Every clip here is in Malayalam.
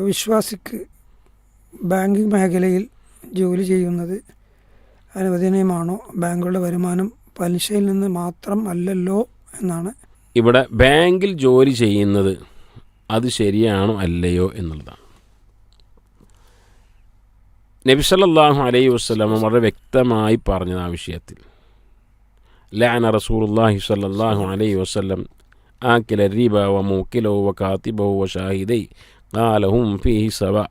വിശ്വാസിക്ക് ബാങ്കിങ് മേഖലയിൽ ജോലി ചെയ്യുന്നത് അനുവദനീയമാണോ? ബാങ്കുകളുടെ വരുമാനം പലിശയിൽ നിന്ന് മാത്രം അല്ലല്ലോ എന്നാണ്. ഇവിടെ ബാങ്കിൽ ജോലി ചെയ്യുന്നത് അത് ശരിയാണോ അല്ലയോ എന്നുള്ളതാണ്. നബിസല്ലാഹു അലൈഹി വസ്ലം വളരെ വ്യക്തമായി പറഞ്ഞത് ആ വിഷയത്തിൽ. ലാന റസൂലുള്ളാഹി സല്ലല്ലാഹു അലൈഹി വസ്ലം ആക്കില കിലരി വ മൂക്കിലോ വ കാത്തിബോ വ ഷാഹിദൈ കാലഹും ഫീഹി സവ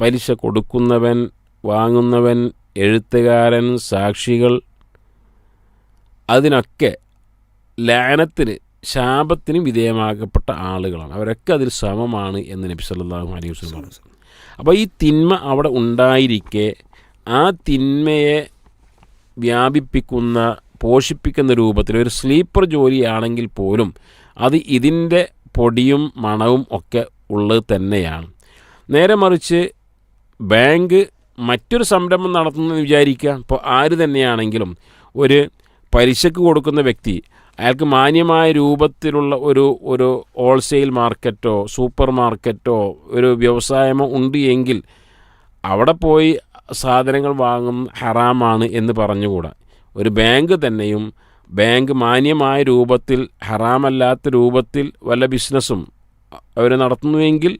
പലിശ കൊടുക്കുന്നവൻ വാങ്ങുന്നവൻ എഴുത്തുകാരൻ സാക്ഷികൾ. അതിനൊക്കെ ലാനത്തിന് ശാപത്തിന് വിധേയമാക്കപ്പെട്ട ആളുകളാണ്. അവരൊക്കെ അതിൽ സമമാണ് എന്ന് നബി സല്ലാഹു അലൈഹി വസല്ലം പറഞ്ഞു. അപ്പോൾ ഈ തിന്മ അവിടെ ഉണ്ടായിരിക്കെ ആ തിന്മയെ വ്യാപിപ്പിക്കുന്ന പോഷിപ്പിക്കുന്ന രൂപത്തിൽ ഒരു സ്ലീപ്പർ ജോലിയാണെങ്കിൽ പോലും അത് ഇതിന്റെ പൊടിയും മണവും ഒക്കെ ഉള്ളത് തന്നെയാണ്. നേരെ മറിച്ച് ബാങ്ക് മറ്റൊരു സംരംഭം നടത്തുന്നതെന്ന് വിചാരിക്കുക. ഇപ്പോൾ ആര് തന്നെയാണെങ്കിലും ഒരു പലിശക്ക് കൊടുക്കുന്ന വ്യക്തി അയാൾക്ക് മാന്യമായ രൂപത്തിലുള്ള ഒരു ഒരു ഹോൾസെയിൽ മാർക്കറ്റോ സൂപ്പർ മാർക്കറ്റോ ഒരു വ്യവസായമോ ഉണ്ട് എങ്കിൽ അവിടെ പോയി സാധനങ്ങൾ വാങ്ങും ഹറാമാണ് എന്ന് പറഞ്ഞുകൂടാ. ഒരു ബാങ്ക് തന്നെയും ബാങ്ക് മാന്യമായ രൂപത്തിൽ ഹറാമല്ലാത്ത രൂപത്തിൽ വല്ല ബിസിനസ്സും അവർ നടത്തുന്നുവെങ്കിൽ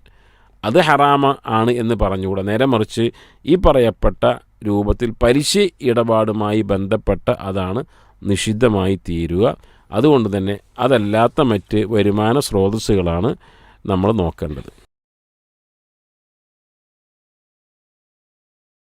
അത് ഹറാമ ആണ് എന്ന് പറഞ്ഞുകൂടാ. നേരെ മറിച്ച് ഈ പറയപ്പെട്ട രൂപത്തിൽ പലിശ ഇടപാടുമായി ബന്ധപ്പെട്ട അതാണ് നിഷിദ്ധമായി തീരുക. അതുകൊണ്ട് തന്നെ അതല്ലാത്ത മറ്റ് വരുമാന സ്രോതസ്സുകളാണ് നമ്മൾ നോക്കേണ്ടത്.